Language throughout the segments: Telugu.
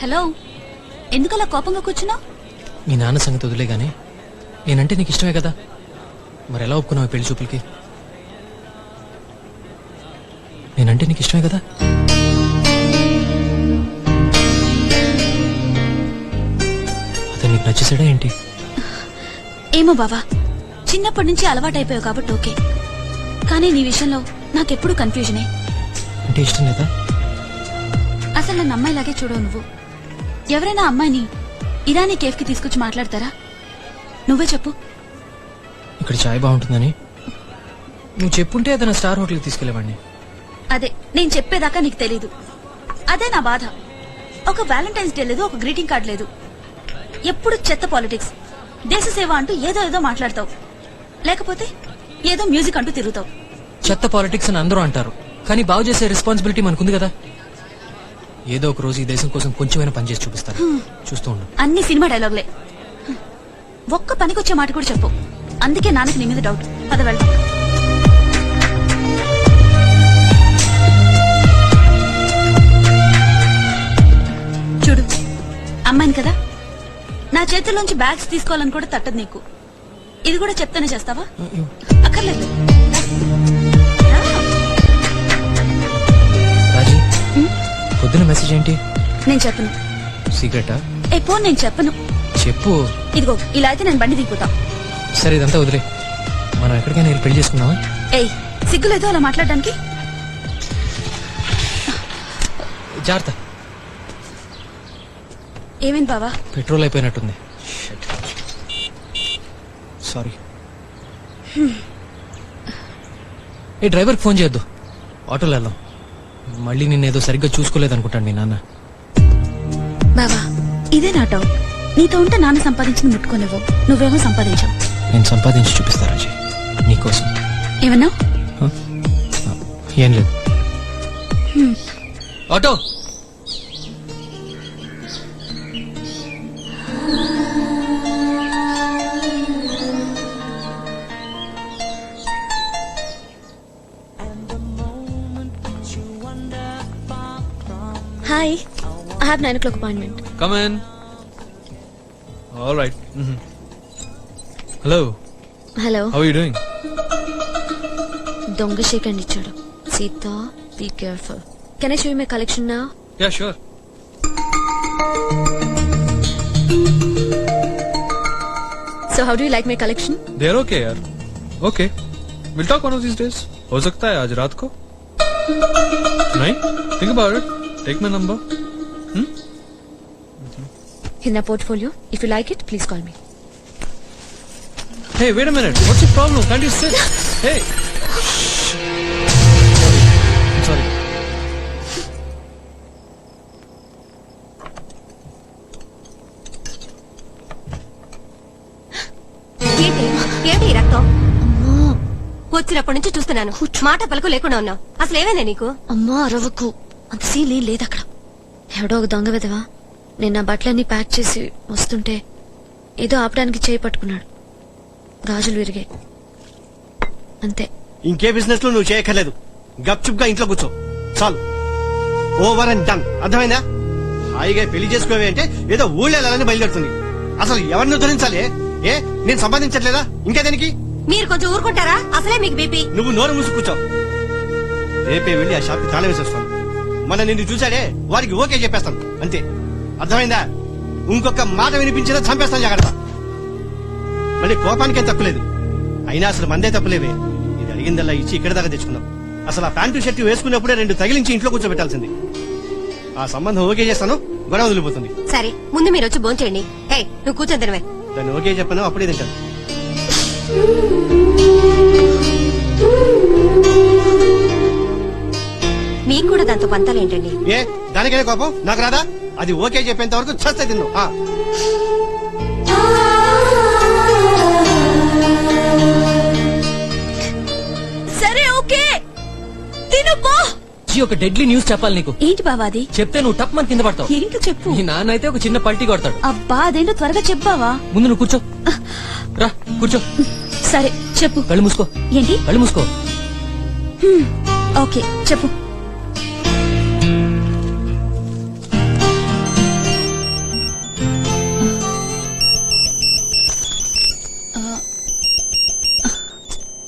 హలో ఎందుకలా కోపంగా కూర్చున్నావు? మీ నాన్న సంగతి వదిలే గానీ నేనంటే నీకు ఇష్టమే కదా? మరి ఎలా ఒప్పుకున్నావు పెళ్ళి చూపులకి? నేనంటే నీకు ఇష్టమే కదా? అతను నీకు నచ్చేసాడా ఏంటి? ఏమో బావా చిన్నప్పటి నుంచి అలవాటైపోయావు కాబట్టి ఓకే. కానీ నీ విషయంలో నాకెప్పుడు కన్ఫ్యూజనే అంటే ఇష్టం లేదా? అసలు నన్ను అమ్మాయిలాగే చూడవు నువ్వు. ఎవరైనా అమ్మాయిని ఇరానీ కేఫ్కి తీసుకొచ్చి మాట్లాడతారా? నువ్వే చెప్పు. ఇక్కడ చాయ్ బాగుంటుందని. నువ్వు చెప్పుంటే అతను స్టార్ హోటల్కి తీసుకెళ్ళేవాడిని. అదే నేను చెప్పేదాకా నీకు తెలీదు. అదే నా బాధ. ఒక వ్యాలంటైన్స్ డే లేదు ఒక గ్రీటింగ్ కార్డ్ లేదు. ఎప్పుడు చెత్త పాలిటిక్స్. దేశ సేవ అంటూ ఏదో ఏదో మాట్లాడతావు. లేకపోతే ఏదో మ్యూజిక్ అంటూ తిరుగుతావు. చెత్త పాలిటిక్స్ అని అందరూ అంటారు. కానీ బాగు చేసే రెస్పాన్సిబిలిటీ మనకుంది కదా. ఏదో ఒక రోజు ఈ దేశం కోసం కొంచెమైనా పనిచేసి చూపిస్తాను. చూస్తూ ఉండు. అన్ని సినిమా డైలాగులే. ఒక్క పనికొచ్చే మాట కూడా చెప్పు. అందుకే నాన్నకి నీ మీద డౌట్ పద వెళ్దాం. చూడు అమ్మాయిని కదా? నా చేతుల్లోంచి బ్యాగ్స్ తీసుకోవాలని కూడా తట్టదు నీకు. ఇది కూడా చెప్తానే చేస్తావా. అక్కర్లేదు. పొద్దున మెసేజ్ ఏంటి? నేను చెప్పను. సీక్రెటా ఏ పో నేను చెప్పను. చెప్పు. ఇదిగో ఇలా అయితే నేను బండి దిగిపోతా. సరే ఇదంతా వదిలే. మనం ఎక్కడికైనా వెళ్ళి పెళ్ళి చేసుకుందామా? ఏయ్ సిగ్గులేదో అలా మాట్లాడడానికి? జాగ్రత్త. ఏమైంది బావా? పెట్రోల్ అయిపోయినట్టుంది. సారీ ఏ డ్రైవర్కి ఫోన్ చేయొద్దు. ఆటోలో వెళ్దాం. మళ్ళీ నిన్ను ఏదో సరిగ్గా చూసుకోలేదు అనుకుంటాను మీ నాన్న. బావా ఇదే నా డౌట్ నీతో ఉంటే నాన్న సంపాదించింది ముట్టుకోనివ్వు. నువ్వేమో సంపాదించావు. నేను సంపాదించి చూపిస్తా రాజీ. నీకోసం. ఏమన్నా? ఏం లేదు. Auto! I have nine o'clock appointment Come in. All right. Mhm. Hello. Hello How are you doing? దొంగ షేక్ అండ్ ఇచ్చాడు Sita be careful can I show my collection నా Yeah, sure. So how do like my collection They're okay, यार. Okay. We'll talk one of these days. हो सकता है आज रात को नहीं think about it take my number In నా portfolio if you like it please call me Hey, wait a minute. What's your problem? Can't you sit? Hey. Sorry. ఏంటి ఏంటి ఈ రక్తం? వచ్చినప్పటి నుంచి చూస్తున్నాను. మాట పలుకు లేకుండా ఉన్నావు అసలు ఏమైందా నీకు? అమ్మా అరవకు. అంత సీన్ ఏం లేదు అక్కడ ఎవడో ఒక దొంగ విధవా? నేను నా బట్టలన్నీ ప్యాక్ చేసి వస్తుంటే ఏదో ఆపడానికి చేయి పట్టుకున్నాడు. గాజులు విరిగాయి అంతే. ఇంకే బిజినెస్లో నువ్వు చేయక్కర్లేదు. గప్చుప్గా ఇంట్లో కూర్చో. చాలు. ఓవర్ అండ్ డన్ అర్థమైందా? హాయిగా పెళ్ళి చేసుకోవే అంటే ఏదో ఊళ్ళో వెళ్ళాలని బయలుదేరుతుంది. అసలు ఎవరిని ఉద్ధరించాలి ఏ? నేను సంపాదించట్లేదా? ఇంకా దేనికి? మీరు కొంచెం ఊరుకుంటారా? అసలే మీకు బీపీ. నువ్వు నోరు మూసి కూర్చో. రేపే వెళ్ళి ఆ షాప్కి తాళం వేసేస్తాను మన నిన్ను చూశాడే వారికి ఓకే చెప్పేస్తాను. అంతే. అర్థమైందా? ఇంకొక మాట వినిపించినా చంపేస్తాను జాగ్రత్త. మళ్ళీ కోపానికేం తప్పులేదు. అయినా అసలు మందే తప్పులేవే. ఇది అడిగిందల్లా ఇచ్చి ఇక్కడ దాకా తెచ్చుకున్నాం. అసలు ఆ ప్యాంటు షర్ట్ వేసుకున్నప్పుడే రెండు తగిలించి ఇంట్లో కూర్చోబెట్టాల్సింది. ఆ సంబంధం ఓకే చేస్తాను గొడవ వదిలిపోతుంది. సరే ముందు మీరు వచ్చి భోంచేయండి. హే నువ్వు కూర్చొని తినవే దాన్ని ఓకే చెప్పను అప్పుడే తింటాను. మీకు కూడా దాంతో పంతాలేంటండి? ఏ దానికైనా కోపం? నాకు రాదా? అది ఓకే చెప్పేంత వరకు చస్తే తిన్ను. ఆ. సరే ఓకే. తిను పో. జీ ఒక డెడ్లీ న్యూస్ చెప్పాలి నీకు. ఏంటి బావా అది? చెప్తే నువ్వు టప్ మన కింద పడతావు. ఏంటో చెప్పు? మీ నాన్న అయితే ఒక చిన్న పల్టీ కొడతాడు. అబ్బా అదేంటో త్వరగా చెప్పావా? ముందు నువ్వు కూర్చో. రా కూర్చో. సరే చెప్పు. కళ్ళు మూసుకో. ఏంటి? కళ్ళు మూసుకో. ఓకే చెప్పు.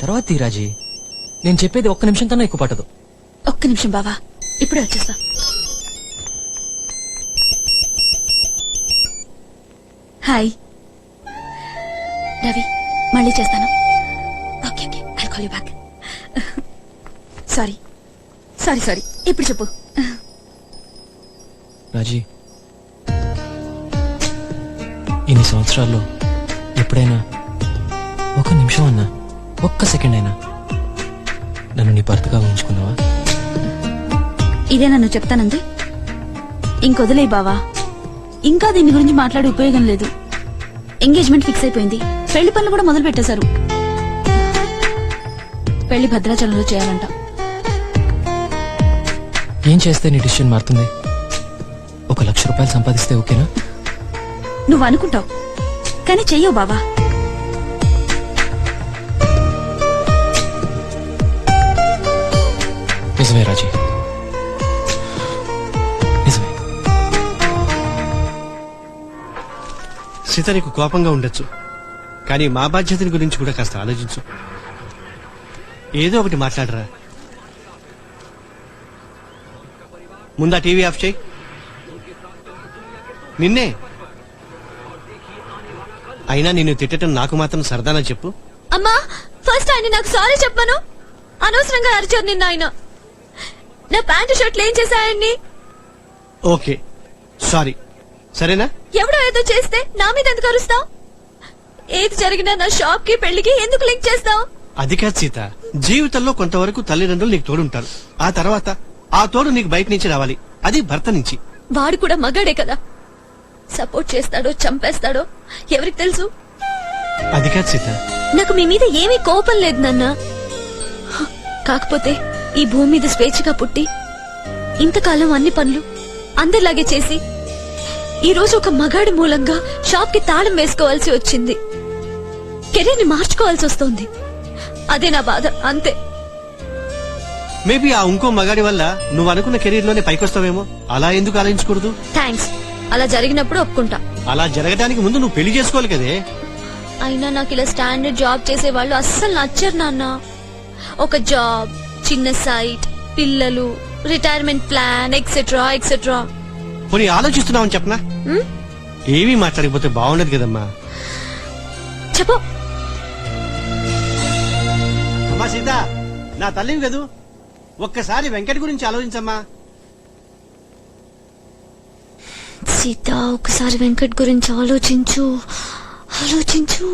తర్వాత రాజీ నేను చెప్పేది ఒక్క నిమిషం కన్నా ఎక్కువ పట్టదు. ఒక్క నిమిషం బావా ఇప్పుడే వచ్చేస్తా. హాయ్. రవి మళ్ళీ చేస్తాను. Okay okay I call you back sorry sorry sorry ఇప్పుడు చెప్పు. రాజీ ఇన్ని సంవత్సరాల్లో ఎప్పుడైనా ఒక నిమిషం అన్నా. ఒక్క సెకండ్ అయినా. నన్ను నీ భర్తగా ఊహించుకున్నావా ఇదే నన్ను చెప్తానంది. ఇంకొదిలే బావా. ఇంకా దీని గురించి మాట్లాడే ఉపయోగం లేదు. ఎంగేజ్మెంట్ ఫిక్స్ అయిపోయింది. పెళ్ళి పనులు కూడా మొదలు పెట్టేశారు. పెళ్ళి భద్రాచలంలో చేయాలంట. ఏం చేస్తే నీ డిసిషన్ మారుతుంది? ఒక లక్ష రూపాయలు సంపాదిస్తే ఓకేనా? నువ్వు అనుకుంటావు. కానీ చెయ్యవు బావా. నిజమే రాజీ నిజమే సీత నీకు కోపంగా ఉండొచ్చు కానీ మా బాధ్యతని గురించి కూడా కాస్త ఆలోచించు ఏదో ఒకటి మాట్లాడరా ముందా టీవీ ఆఫ్ చేయి నిన్నే అయినా నిన్ను తిట్టడం నాకు మాత్రం సరదానా చెప్పు అమ్మా ఫస్ట్ ఆయన నాకు సారీ చెప్పాను. అనవసరంగా అరిచారు నిన్న ఆయన నా ప్యాంటు షర్ట్లు ఏం చేశాయన్ని ఓకే. సారీ. సరేనా? ఎవడో ఏదో చేస్తే నా మీద ఎందుకు అరుస్తావు? ఏది జరిగినా నా షాప్కి పెళ్ళికి ఎందుకు లింక్ చేస్తావు? అది కాదు సీత. జీవితంలో కొంతవరకు తల్లిదండ్రులు నీకు తోడుంటారు. ఆ తర్వాత ఆ తోడు నీకు బయట నుంచి రావాలి. అది భర్త నుంచి. వాడు కూడా మగాడే కదా. సపోర్ట్ చేస్తాడో చంపేస్తాడో ఎవరికి తెలుసు? అది కాదు సీత. నాకు మీ మీద ఏమీ కోపం లేదు నాన్న. కాకపోతే ఈ భూమి మీద స్వేచ్ఛగా పుట్టి ఇంతకాలం అన్ని పనులు అందరిలాగే చేసి ఈ రోజు ఒక మగాడి మూలంగా షాప్కి తాళం వేసుకోవాల్సి వచ్చింది. కెరీర్ని మార్చుకోవాల్సి వస్తోంది. అదే నా బాధ అంతే. మేబీ ఆ ఇంకో మగాడి వల్ల నువ్వు అనుకున్న కెరీర్లోనే పైకొస్తావేమో? అలా ఎందుకు ఆలోచించకూడదు? థ్యాంక్స్ అలా జరిగినప్పుడు ఒప్పుకుంటా. అలా జరగడానికి ముందు నువ్వు పెళ్ళి చేసుకోవాలి కదే. అయినా నాకు ఇలా స్టాండర్డ్ జాబ్ చేసే వాళ్ళు అస్సలు నచ్చరు నాన్న. ఒక జాబ్ చిన్న సైట్ పిల్లలు రిటైర్మెంట్ ప్లాన్ ఎక్సెట్రా ఎక్సెట్రా పోనీ ఆలోచిస్తున్నావని చెప్పనా? ఏమీ మాట్లాడకపోతే బాగుండదు కదమ్మా. చెప్పు. అమ్మా సీత నా తల్లివి కదూ? ఒక్కసారి వెంకట్ గురించి ఆలోచించమ్మా. సీత ఒకసారి వెంకట్ గురించి ఆలోచించు. ఆలోచించు.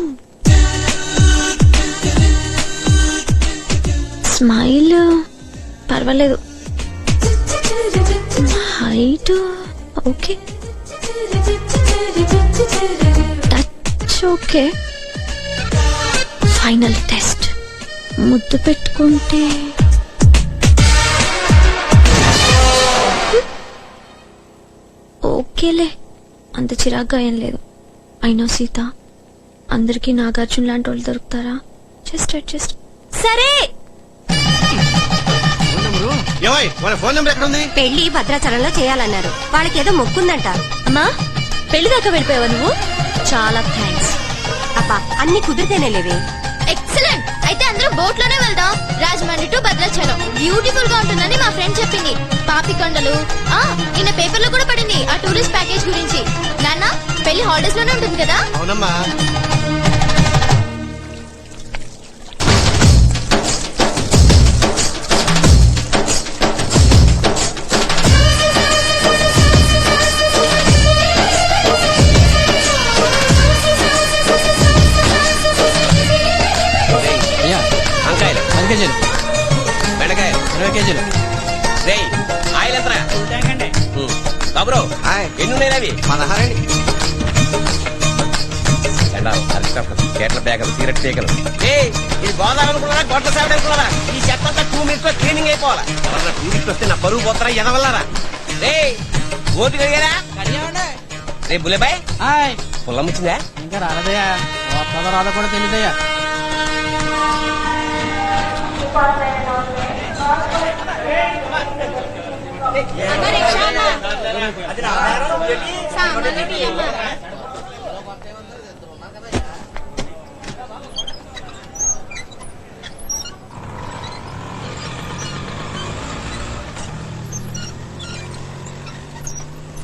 స్మైల్. పర్వాలేదు. Height. Okay. Touch okay. Final test. ముద్దు పెట్టుకుంటే. ఓకేలే. అంత చిరాగ్గా ఏం లేదు. అయినా సీత అందరికీ నాగార్జున లాంటి వాళ్ళు దొరుకుతారా? జస్ట్ అడ్జస్ట్ సరే! ఏవయ్ మన ఫోన్ నెంబర్ ఎక్కడ ఉంది? పెళ్ళి భద్రాచలంలో చేయాలన్నారు. వాళ్ళకి ఏదో మొక్కుందంట. అమ్మా పెళ్ళి దాకా వెళ్ళిపోయావా నువ్వు? చాలా థ్యాంక్స్ అబ్బా అన్ని కుదిరితేనే లేవే. ఎక్సలెంట్ అయితే అందరూ బోట్లోనే వెళ్దాం. రాజమండ్రి టు భద్రాచలం. బ్యూటిఫుల్గా ఉంటుందని మా ఫ్రెండ్ చెప్పింది. పాపికొండలు. ఆ నిన్న పేపర్లో కూడా పడింది ఆ టూరిస్ట్ ప్యాకేజ్ గురించి. నాన్న పెళ్ళి హాలిడేస్లోనే ఉంటుంది కదా? అవునమ్మా. ఇరవై కేజీలు రేయ్ ఆయిల్ ఎంత బాబురో ఎన్ని ఉన్నాయి అవి? పదహారండి. సిగరెట్ పేకలు. ఏయ్ ఇది గోదావరి అనుకున్నారా గొడ్ల సేవడు అనుకున్నారా? ఈ చెత్త అంతా టూ మినిట్స్లో క్లీనింగ్ అయిపోవాలా? ఎవరన్నా టూరిస్ట్ వస్తే నా పరువు పోతారా ఎదవల్లారా? రే ఓటు కడిగారా? రే బులేబాయ్ పుల్లం వచ్చిందా ఇంకా రాలేదయ్యా. రాదో కూడా తెలియదయ్యా అమ్మ రిక్షా అమ్మ సామాన్ అమ్మ